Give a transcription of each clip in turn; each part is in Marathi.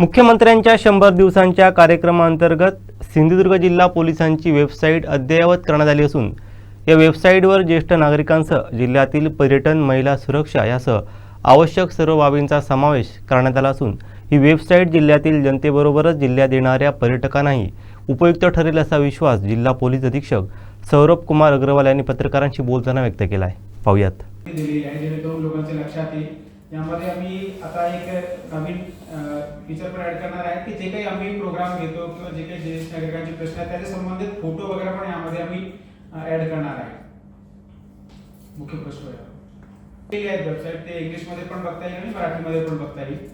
मुख्यमंत्र्यांच्या शंभर दिवसांच्या कार्यक्रमाअंतर्गत सिंधुदुर्ग जिल्हा पोलिसांची वेबसाईट अद्ययावत करण्यात आली असून या वेबसाईटवर ज्येष्ठ नागरिकांसह जिल्ह्यातील पर्यटन महिला सुरक्षा यासह आवश्यक सर्व बाबींचा समावेश करण्यात आला असून ही वेबसाईट जिल्ह्यातील जनतेबरोबरच जिल्ह्यात येणाऱ्या पर्यटकांनाही उपयुक्त ठरेल असा विश्वास जिल्हा पोलीस अधीक्षक सौरभ कुमार अग्रवाल यांनी पत्रकारांशी बोलताना व्यक्त केला आहे. पाहुयात यामध्ये आम्ही आता एक नवीन फीचर पण ऍड करणार आहे की जे काही आम्ही प्रोग्राम घेतो किंवा जे काही ज्येष्ठ नागरिकांचे प्रश्न आहेत त्याच्या संबंधित फोटो वगैरे पण यामध्ये आम्ही ऍड करणार आहे. मुख्य प्रश्न आहे. वेबसाईट ते इंग्लिशमध्ये पण बघता येईल आणि मराठीमध्ये पण बघता येईल.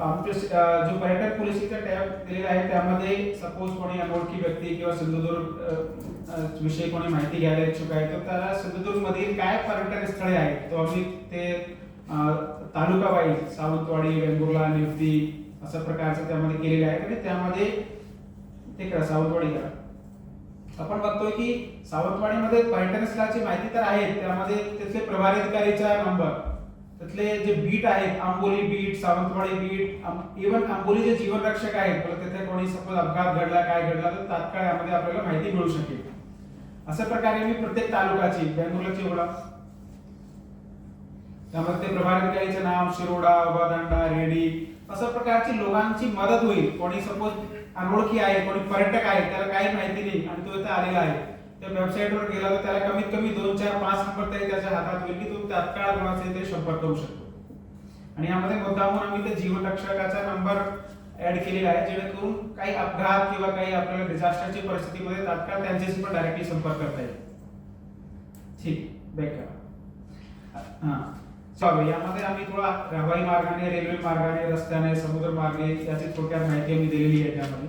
आमचे जो पर्यटन पॉलिसीचा टॅब दिलेला आहे त्यामध्ये सपोज कोणी अनोळखी व्यक्ती किंवा सिंधुदुर्ग विषयी कोणी माहिती घ्यायला इच्छुक आहे तर त्याला सिंधुदुर्ग मधील काय पर्यटन स्थळे आहेत? तो आम्ही ते तालुका वाईज सावंतवाडी वेंगुर्ला निवती अशा प्रकारचं त्यामध्ये केलेलं आहे. आणि त्यामध्ये ते करा सावंतवाडी करा. आपण बघतोय की सावंतवाडीमध्ये पर्यटन स्थळाची माहिती तर आहे त्यामध्ये तिथले प्रभारी अधिकारीचा नंबर तिथले जे बीट आहेत Amboli beat Sawantwadi beat even Amboli जे जीवन रक्षक आहेत तर तिथे कोणी सपोज अपघात घडला काय घडला तर तात्काळ यामध्ये आपल्याला माहिती मिळू शकेल. अशा प्रकारे मी प्रत्येक तालुक्याची बेंगुलची ओळख. त्यामध्ये ते प्रभारी अधिकारीचे नाव शिरोडा उभादांडा रेडी अशा प्रकारची लोकांची मदत होईल. कोणी सपोज अनोळखी आहे कोणी पर्यटक आहे त्याला काही माहिती नाही आणि तो इथे आलेला आहे. त्या वेबसाईटवर गेला तर त्याला कमीत कमी दोन चार पाच नंबर तरी त्याच्या हातात होईल की तो तात्काळ कोणाचे ते संपर्क करू शकतो. आणि यामध्ये मुद्दामून आम्ही ते जीवन रक्षकाचा नंबर ऍड केलेला आहे जेणेकरून काही अपघात किंवा काही आपल्याला डिझास्टरची परिस्थितीमध्ये तात्काळ त्यांच्याशी पण डायरेक्टली संपर्क करता येईल. ठीक बॅक करा. हा चालू यामध्ये आम्ही थोडा हवाई मार्गाने रेल्वे मार्गाने रस्त्याने समुद्र मार्गे याची थोडक्यात माहिती आम्ही दिलेली आहे त्यामध्ये.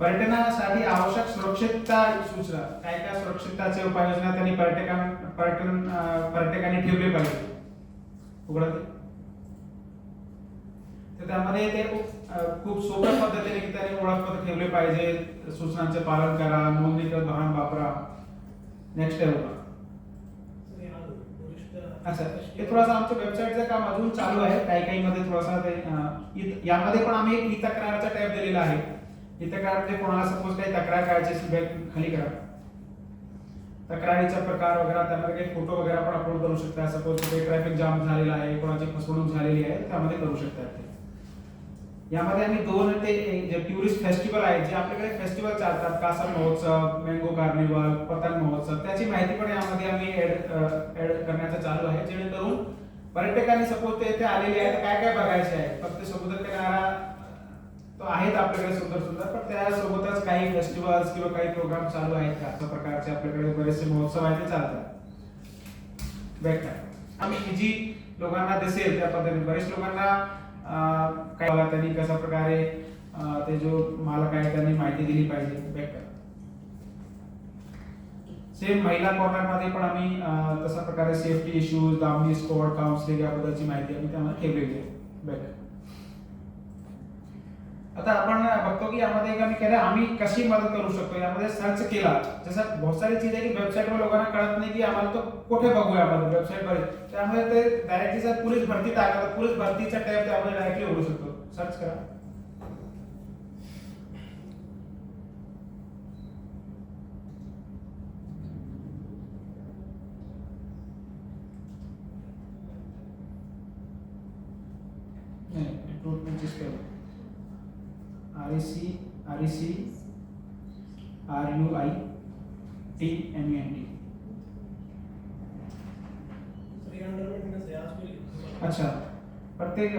पर्यटनासाठी आवश्यक सुरक्षितता सूचना. काय काय सुरक्षितताचे उपाययोजना त्यांनी पर्यटकां पर्यटन पर्यटकांनी ठेवले पाहिजे? उघडत तर त्यामध्ये ते खूप सोप्या पद्धतीने की त्यांनी ओळखपत्र ठेवले पाहिजे. सूचनांचे पालन करा नोंदणीकृत वाहन वापरा. नेक्स्ट आहे बघा. अच्छा हे थोडासा आमच्या वेबसाईटचं काम अजून चालू आहे. काही काही मध्ये थोडासा ते यामध्ये पण आम्ही एक ई तक्रारचा टॅब दिलेला आहे. ई तक्रार म्हणजे कोणाला सपोज काही तक्रार करायची असेल बॅक खाली करा. तक्रारीचा प्रकार वगैरे त्यामध्ये काही फोटो वगैरे आपण अपलोड करू शकता. सपोज कुठे ट्रॅफिक जाम झालेला आहे कोणाची फसवणूक झालेली आहे त्यामध्ये करू शकता ते. यामध्ये आम्ही दोन ते जे टुरिस्ट फेस्टिवल आहेत जे आपल्याकडे फेस्टिवल चालतात कासा महोत्सव मँगो कार्निवल पतंग महोत्सव त्याची माहिती पण यामध्ये आम्ही ऍड ऍड करण्याचं चालू आहे. जेणेकरून पर्यटकांनी सपोज ते आलेले आहेत काय काय बघायचे आहे? फक्त समुद्र किनारा तो आहेत आपल्याकडे सुंदर सुंदर पण त्यासोबतच काही फेस्टिवल्स किंवा काही प्रोग्राम चालू आहेत का? अशा प्रकारचे आपल्याकडे बरेचसे महोत्सव आहेत ते चालतात. बेटर. आम्ही जी लोकांना दिसेल त्या पद्धतीने बरेच लोकांना काय बघा त्यांनी कशा प्रकारे ते जो मालक आहे त्यांनी माहिती दिली पाहिजे. बेटर. सेम महिला कॉर्नरमध्ये पण आम्ही तशा प्रकारे safety issues Damini score counselling याबद्दलची माहिती आम्ही त्यामध्ये ठेवलेली आहे. बॅक आता आपण बघतो की यामध्ये एक आम्ही केलं आम्ही कशी मदत करू शकतो? यामध्ये सर्च केला. जसं बहुत सारी चीज आहे की वेबसाईटवर लोकांना कळत नाही की आम्हाला तो कुठे बघू यामध्ये वेबसाईटवर त्यामुळे ते डायरेक्टली जर पोलीस भरती टाकला तर पोलीस भरतीचा टॅब त्यामध्ये डायरेक्टली उघडू शकतो. सर्च करा. नाही रिक्रुटमेंटची R E C R E C R U I T M N T अच्छा. प्रत्येक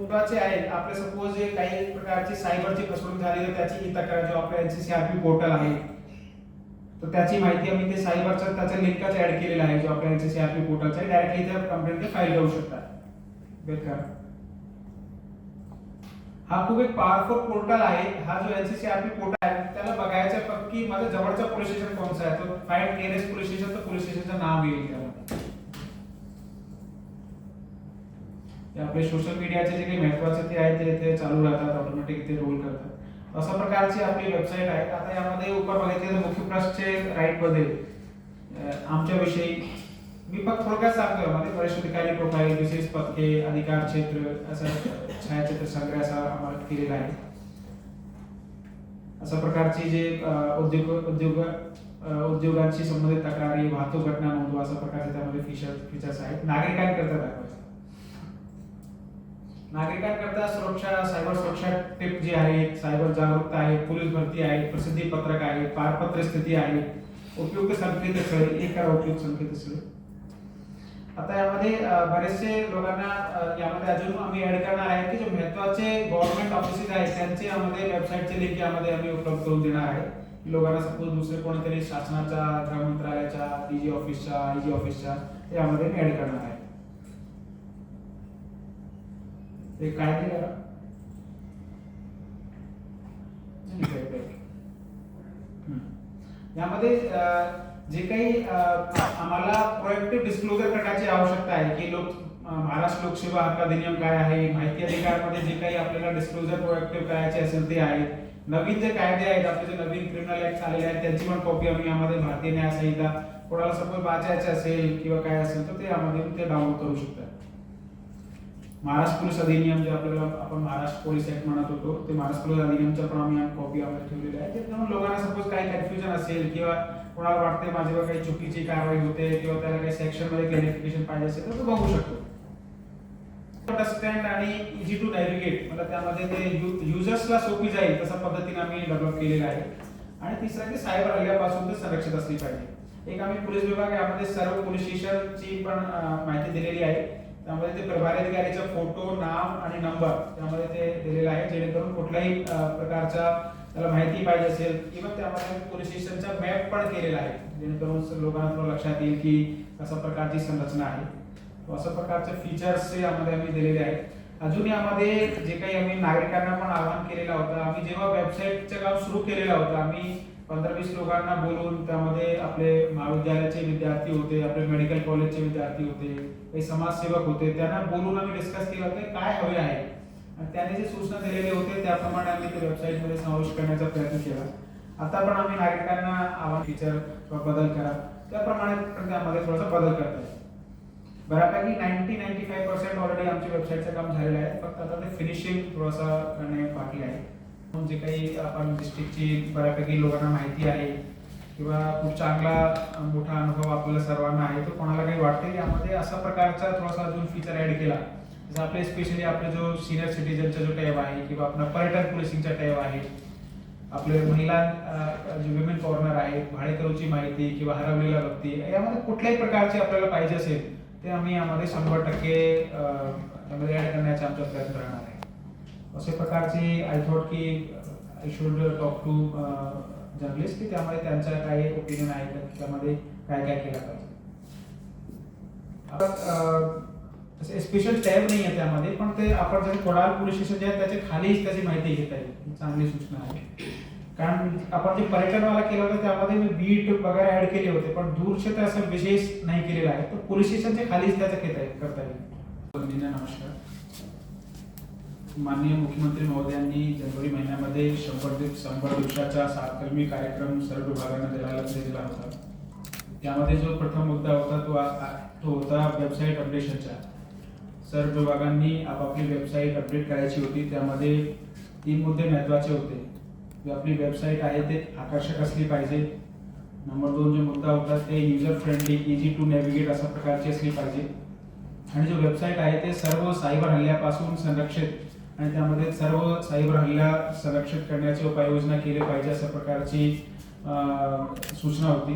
महत्त्वाचे आहे आपले सपोज जे काही प्रकारची सायबरची फसवणूक झाली तर त्याची ही तक्रार जो आपल्या एनसीसीआरपी पोर्टल आहे. तर त्याची माहिती आम्ही ते सायबरचा त्याचा लिंकच ऍड केलेला आहे. जो आपल्या एनसीसीआरपी पोर्टलचा आहे डायरेक्टली त्या कंप्लेंट ते फाईल करू शकतात बेकार. हा खूप एक पॉवरफुल पोर्टल आहे. हा जो एनसीसीआरपी पोर्टल आहे त्याला बघायचं फक्त की माझा जवळचा पोलीस स्टेशन कोणचा आहे? तो फाईंड नियरेस्ट पोलीस स्टेशन तर पोलीस स्टेशनचं नाव येईल त्यामध्ये. आपले सोशल मीडियाचे जे काही महत्त्वाचे ते आहे ते चालू राहतात ऑटोमॅटिक ते रोल करतात. अशा प्रकारची आपली वेबसाईट आहे. आता यामध्ये उपर बघितले तर मुख्य प्रश्नचे राईट बदल. आमच्याविषयी. मी फक्त थोडक्यात सांगतो यामध्ये वरिष्ठ अधिकारी प्रोफाईल विशेष पदके अधिकार क्षेत्र असं छायाचित्र संग्रह असा आम्हाला केलेला आहे. अशा प्रकारची जे उद्योग उद्योग उद्योगांशी संबंधित तक्रारी वाहतूक घटना नोंदवा अशा प्रकारचे त्यामध्ये फीचर फीचर्स आहेत. नागरिकांकरता दाखवायचं नागरिकांकरता सुरक्षा सायबर सुरक्षा टिप जी आहे सायबर जागरूकता आहे पोलीस भरती आहे प्रसिद्धी पत्रक आहे पारपत्र स्थिती आहे उपयुक्त संकेतस्थळे एक करा उपयुक्त संकेतस्थळे. आता यामध्ये बरेचसे लोकांना यामध्ये अजून आम्ही ऍड करणार आहे की जे महत्त्वाचे गव्हर्नमेंट ऑफिसेस आहेत त्यांचे यामध्ये वेबसाईटचे लिंक यामध्ये आम्ही उपलब्ध करून देणार आहे. लोकांना सपोज दुसरे कोणीतरी शासनाच्या गृह मंत्रालयाच्या डीजी ऑफिसच्या आयजी ऑफिसच्या यामध्ये ऍड करणार आहे. ते काय ते हम्म. यामध्ये जे काही आम्हाला प्रोएक्टिव्ह डिस्क्लोजर करण्याची आवश्यकता आहे की लोक महाराष्ट्र लोकसेवा हक्क अधिनियम काय आहे माहिती अधिकारमध्ये जे काही आपल्याला डिस्क्लोजर प्रोएक्टिव्ह करायचे असेल ते आहे नवीन जे कायदे आहेत आपले जे नवीन क्रिमिनल ऍक्ट आलेले आहेत त्यांची पण कॉपी आम्ही यामध्ये भारतीय न्याय संहिता कोणाला सपोज वाचायचे असेल किंवा काय असेल तर ते यामध्ये ते डाउनलोड करू शकतात. महाराष्ट्र पोलीस अधिनियम जे आपल्याला आपण महाराष्ट्र पोलीस ऍक्ट म्हणत होतो ते महाराष्ट्र पोलीस अधिनियमच्या पण आम्ही कॉपी आम्ही ठेवलेली आहे त्याच्यामुळे लोकांना सपोज काही कन्फ्युजन असेल किंवा कोणाला वाटते माझ्यावर काही चुकीची कारवाई होते किंवा त्याला काही सेक्शनमध्ये क्लॅरिफिकेशन पाहिजे असेल तर तो बघू शकतो. अंडरस्टँड आणि इझी टू नॅव्हिगेट म्हणजे त्यामध्ये ते युजर्सला सोपी जाईल तशा पद्धतीने आम्ही डेव्हलप केलेलं आहे. आणि तिसरं की सायबर हल्ल्यापासून ते संरक्षित असली पाहिजे. एक आम्ही पोलीस विभाग यामध्ये सर्व पोलीस स्टेशनची पण माहिती दिलेली आहे. त्यामध्ये ते प्रभारी अधिकारीचा फोटो नाव आणि नंबर त्यामध्ये ते दिलेला आहे जेणेकरून कुठल्याही प्रकारचा त्याला माहिती पाहिजे असेल. किंवा त्यामध्ये पोलीस स्टेशनचा मॅप पण केलेला आहे. जेणेकरून लोकांना थोडं लक्षात येईल की कशा प्रकारची संरचना आहे. अशा प्रकारचे फीचर्स यामध्ये आम्ही दिलेले आहेत. अजून यामध्ये जे काही आम्ही नागरिकांना पण आवाहन केलेलं होतं आम्ही जेव्हा वेबसाईटचं काम सुरू केलेलं होतं आम्ही पंधरा वीस लोकांना बोलून त्यामध्ये आपले महाविद्यालयाचे विद्यार्थी होते आपले मेडिकल कॉलेजचे विद्यार्थी होते काही समाजसेवक होते त्यांना बोलून आम्ही डिस्कस केलं होतं काय हवे आहे? त्याने जे सूचना दिलेले होते त्याप्रमाणे आम्ही ते वेबसाईटमध्ये समावेश करण्याचा प्रयत्न केला. आता पण आम्ही नागरिकांना आव्हान फीचर बदल करा. त्याप्रमाणे पण त्यामध्ये थोडासा बदल करता येईल बऱ्यापैकी ninety ninety five percent already आमच्या वेबसाईटचं काम झालेलं आहे. फक्त आता ते फिनिशिंग थोडंसं करणे बाकी आहे. जे काही आपण डिस्ट्रिक्टची बऱ्यापैकी लोकांना माहिती आहे किंवा खूप चांगला मोठा अनुभव आपल्याला सर्वांना आहे तो कोणाला काही वाटते की यामध्ये असा प्रकारचा थोडासा अजून फीचर ऍड केला. जसं आपले स्पेशली आपले जो सिनियर सिटीजनचा जो टॅब आहे किंवा आपला पर्यटन पोलिसिंगचा टॅब आहे आपले महिला जे विमेन कॉर्नर आहेत भाडेकरूची माहिती किंवा हरवलेला व्यक्ती यामध्ये कुठल्याही प्रकारची आपल्याला पाहिजे असेल ते आम्ही यामध्ये शंभर टक्के त्यामध्ये ऍड करण्याचा आमचा प्रयत्न राहणार आहे. अशा प्रकारचे आय थॉट की I should talk to journalist की त्यामध्ये त्यांचा काही ओपिनियन आहे त्यामध्ये काय काय केलं पाहिजे. असे स्पेशल टॅब नाही आहे त्यामध्ये पण ते आपण जर थोडा पोलीस स्टेशन जे आहे त्याच्या खालीच त्याची माहिती घेता येईल. चांगली सूचना आहे. कारण आपण जे पर्यटनवाला केलं होतं त्यामध्ये मी बीट वगैरे ऍड केले होते पण दूरचे तर असं विशेष नाही केलेलं आहे. तर पोलीस स्टेशनचे खालीच त्याचं घेता येईल करता येईल. नमस्कार. माननीय मुख्यमंत्री महोदयांनी जानेवारी महिन्यामध्ये शंभर दिवस शंभर दिवसाचा सातकर्मी कार्यक्रम सर्व विभागांना दिला दिला होता. त्यामध्ये जो प्रथम मुद्दा होता तो तो होता वेबसाईट अपडेशनचा सर्व विभागांनी आपापली वेबसाईट अपडेट करायची होती. त्यामध्ये तीन मुद्दे महत्त्वाचे होते. आपली वेबसाईट आहे ते आकर्षक असली पाहिजे. नंबर दोन जो मुद्दा होता ते user friendly easy to navigate अशा प्रकारची असली पाहिजे. आणि जो वेबसाईट आहे ते सर्व सायबर हल्ल्यापासून संरक्षित आणि त्यामध्ये सर्व सायबर हल्ला संरक्षित करण्याची उपाययोजना केली पाहिजे अशा प्रकारची सूचना होती.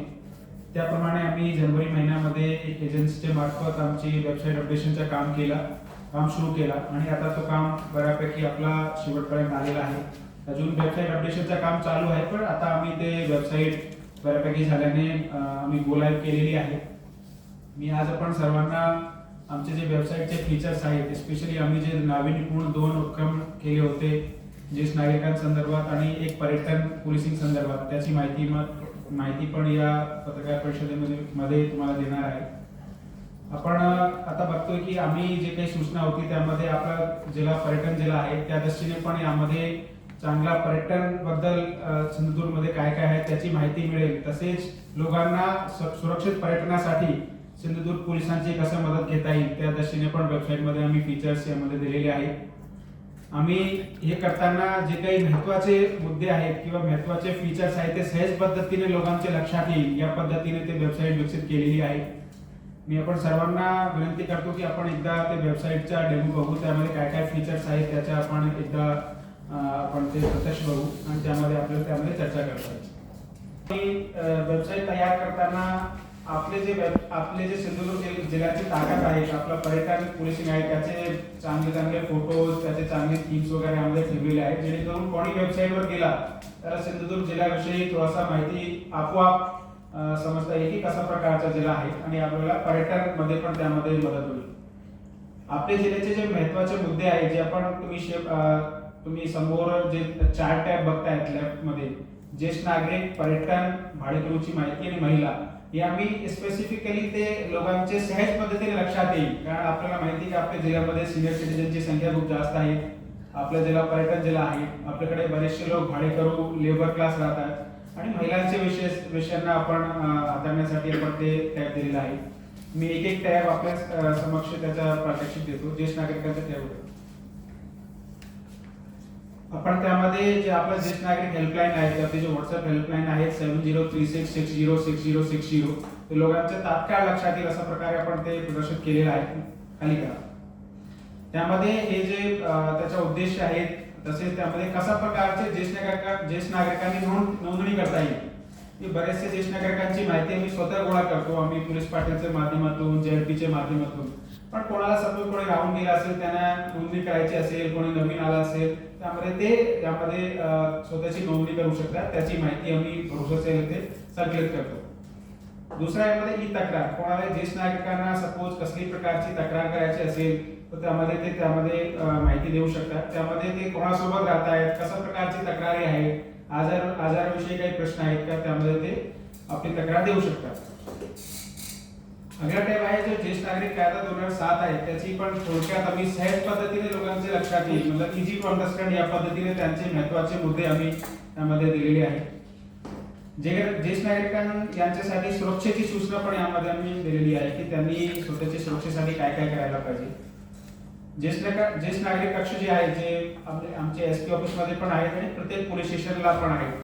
त्याप्रमाणे आम्ही जानेवारी महिन्यामध्ये एजन्सीच्या मार्फत आमची वेबसाईट अपडेशनचं काम केलं काम सुरू केला. आणि आता तो काम बऱ्यापैकी आपला शेवटपर्यंत आलेला आहे. अजून वेबसाईट अपडेशनचं काम चालू आहे पण आता आम्ही ते वेबसाईट बऱ्यापैकी झाल्याने आम्ही गोलाईव्ह केलेली आहे. मी आज आपण सर्वांना आमचे जे वेबसाईटचे फीचर्स आहेत स्पेशली आम्ही जे नाविन्यपूर्ण दोन उपक्रम केले होते ज्येष्ठ नागरिकांसंदर्भात आणि एक पर्यटन पोलिसिंग संदर्भात त्याची माहिती मग माहिती पण या पत्रकार परिषदेमध्ये मध्ये तुम्हाला देणार आहे. आपण आता बघतोय की आम्ही जे काही सूचना होती त्यामध्ये आपला जिल्हा पर्यटन जिल्हा आहे त्या दृष्टीने पण यामध्ये चांगला पर्यटनबद्दल सिंधुदुर्गमध्ये काय काय आहे त्याची माहिती मिळेल. तसेच लोकांना सुरक्षित पर्यटनासाठी सिंधुदुर्ग पोलिसांची कसं मदत घेता येईल त्या दृष्टीने पण वेबसाईटमध्ये आम्ही फीचर्स यामध्ये दिलेले आहेत. आम्ही हे करताना जे काही महत्त्वाचे मुद्दे आहेत किंवा महत्त्वाचे फीचर्स आहेत ते सहज पद्धतीने लोकांच्या लक्षात येईल. या पद्धतीने ते वेबसाईट विकसित केलेली आहे. मी आपण सर्वांना विनंती करतो की आपण एकदा ते वेबसाईटचा डेमो बघू. त्यामध्ये काय काय फीचर्स आहेत त्याच्या आपण एकदा आपण ते प्रत्यक्ष बघू आणि त्यामध्ये आपल्याला त्यामध्ये चर्चा करता येईल. वेबसाईट तयार करताना आपले जे आपले जे सिंधुदुर्ग जिल्ह्याचे जिल्ह्याची ताकद आहे आपलं पर्यटन पोलिसिंग आहे त्याचे चांगले चांगले फोटोज त्याचे चांगले थीम्स वगैरे यामध्ये ठेवलेले आहेत. जेणेकरून कोणी वेबसाईटवर गेला त्याला सिंधुदुर्ग जिल्ह्याविषयी थोडासा माहिती आपोआप समजता येईल की कसा प्रकारचा जिल्हा आहे आणि आपल्याला पर्यटनमध्ये पण त्यामध्ये मदत होईल. आपल्या जिल्ह्याचे जे महत्त्वाचे मुद्दे आहेत जे आपण तुम्ही तुम्ही समोर जे चार टॅब बघतायत लेफ्टमध्ये ज्येष्ठ नागरिक पर्यटन भाडेकरूची माहिती आणि महिला हे आम्ही स्पेसिफिकली ते लोकांचे सहज पद्धतीने लक्षात येईल. कारण आपल्याला माहिती की आपल्या जिल्ह्यामध्ये सिनियर सिटीजनची संख्या खूप जास्त आहे. आपला जिल्हा पर्यटन जिल्हा आहे. आपल्याकडे बरेचसे लोक भाडेकरू लेबर क्लास राहतात. आणि महिलांचे विशेष विषयांना आपण हाताळण्यासाठी आपण ते टॅब दिलेला आहे. मी एक एक टॅब आपल्या समक्ष त्याचा प्रात्यक्षिक देतो. ज्येष्ठ नागरिकांचा टॅब होतो. आपण त्यामध्ये जे आपलं ज्येष्ठ नागरिक हेल्पलाईन आहे आपले जे व्हॉट्सअप हेल्पलाईन आहेत seven zero three six six zero six zero six zero ते लोकांच्या तात्काळ लक्षात येईल अशा प्रकारे आपण ते प्रदर्शित केलेलं आहे. खाली करा. त्यामध्ये हे जे त्याचा उद्देश आहेत तसेच त्यामध्ये कशा प्रकारचे ज्येष्ठ नागरिक ज्येष्ठ नागरिकांनी नोंद नोंदणी करता येईल की बरेचसे ज्येष्ठ नागरिकांची माहिती आम्ही स्वतः गोळा करतो. आम्ही पोलीस पाटीलच्या माध्यमातून जेएलपीच्या माध्यमातून. पण कोणाला सपोज कोणी राहून गेला असेल त्यांना नोंदणी करायची असेल कोणी नवीन आला असेल त्यामध्ये ते यामध्ये स्वतःची नोंदणी करू शकतात. त्याची माहिती आम्ही भरोसाच्या इथे संकलित करतो. दुसरा यामध्ये ई तक्रार कोणाला ज्येष्ठ नागरिकांना सपोज कसली प्रकारची तक्रार करायची असेल तर त्यामध्ये ते त्यामध्ये माहिती देऊ शकतात. त्यामध्ये ते कोणासोबत राहत आहेत कशा प्रकारची तक्रारी आहे आजार आजाराविषयी काही प्रश्न आहेत का त्यामध्ये ते आपली तक्रार देऊ शकतात. अगला टॅब आहे जो ज्येष्ठ नागरिक कायदा दोन हजार सात आहे त्याची पण थोडक्यात आम्ही सहज पद्धतीने लोकांचे लक्षात येईल. मतलब इझी टू अंडरस्टँड या पद्धतीने त्यांचे महत्त्वाचे मुद्दे आम्ही त्यामध्ये दिलेले आहेत. जे ज्येष्ठ नागरिकां यांच्यासाठी सुरक्षेची सूचना पण यामध्ये आम्ही दिलेली आहे की त्यांनी स्वतःच्या सुरक्षेसाठी काय काय करायला पाहिजे. ज्येष्ठ नागरिक ज्येष्ठ नागरिक कक्ष जे आहे जे आपले आमचे एस पी ऑफिसमध्ये पण आहेत आणि प्रत्येक पोलीस स्टेशनला पण आहेत.